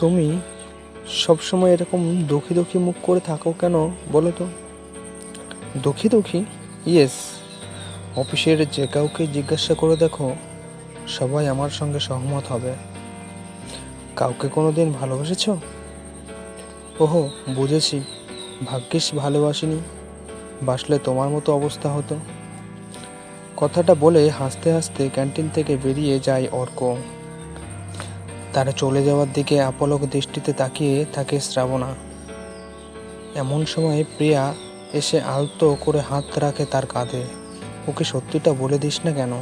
তুমি সবসময় এরকম দুঃখী দুঃখী মুখ করে থাকো কেন বলো তো? দুঃখী দুঃখী? ইয়েস অফিসের যে কাউকে জিজ্ঞাসা করে দেখো, সবাই আমার সঙ্গে সহমত হবে। কাউকে কোনো দিন ভালোবেসেছো? ওহো, বুঝেছি। ভাগ্যিস ভালোবাসিনি। বাসলে তোমার মতো অবস্থা হতো। কথাটা বলে হাসতে হাসতে ক্যান্টিন থেকে বেরিয়ে যায় অর্ক। তার চলে যাওয়ার দিকে আপলক দৃষ্টিতে তাকিয়ে থাকে শ্রাবণা। এমন সময় প্রিয়া এসে আলতো করে হাত রাখে তার কাঁধে। ওকে সত্যিটা বলে দিস না কেন?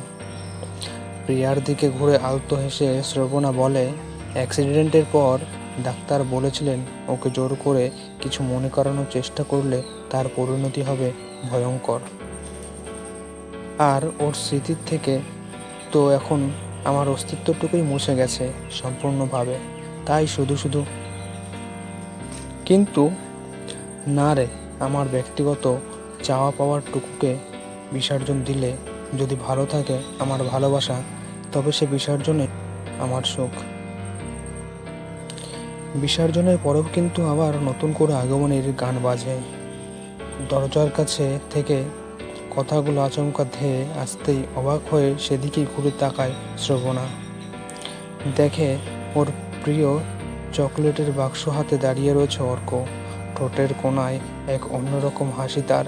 প্রিয়ার দিকে ঘুরে আলতো হেসে শ্রবণা বলে, অ্যাক্সিডেন্টের পর ডাক্তার বলেছিলেন ওকে জোর করে কিছু মনে করানোর চেষ্টা করলে তার পরিণতি হবে ভয়ঙ্কর। আর ওর স্মৃতির থেকে তো এখন আমার অস্তিত্বটুকুই মুছে গেছে সম্পূর্ণভাবে। তাই শুধু শুধু। কিন্তু না রে, আমার ব্যক্তিগত চাওয়া পাওয়ার টুকুকে বিসর্জন দিলে যদি ভালো থাকে আমার ভালোবাসা, তবে সে বিসর্জনে আমার সুখ বিসর্জনের পরেও কিন্তু আবার নতুন করে আগমনের গান বাজে। দরজার কাছে থেকে কথাগুলো আচমকা ধেয়ে আসতেই অবাক হয়ে সেদিকেই ঘুরে তাকায় শ্রবণা। দেখে ওর প্রিয় চকলেটের বাক্স হাতে দাঁড়িয়ে রয়েছে অর্ক। ঠোঁটের কোনায় এক অন্যরকম হাসি তার।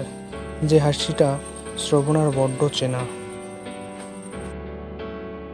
যে হাসিটা শ্রবণার বড্ড চেনা।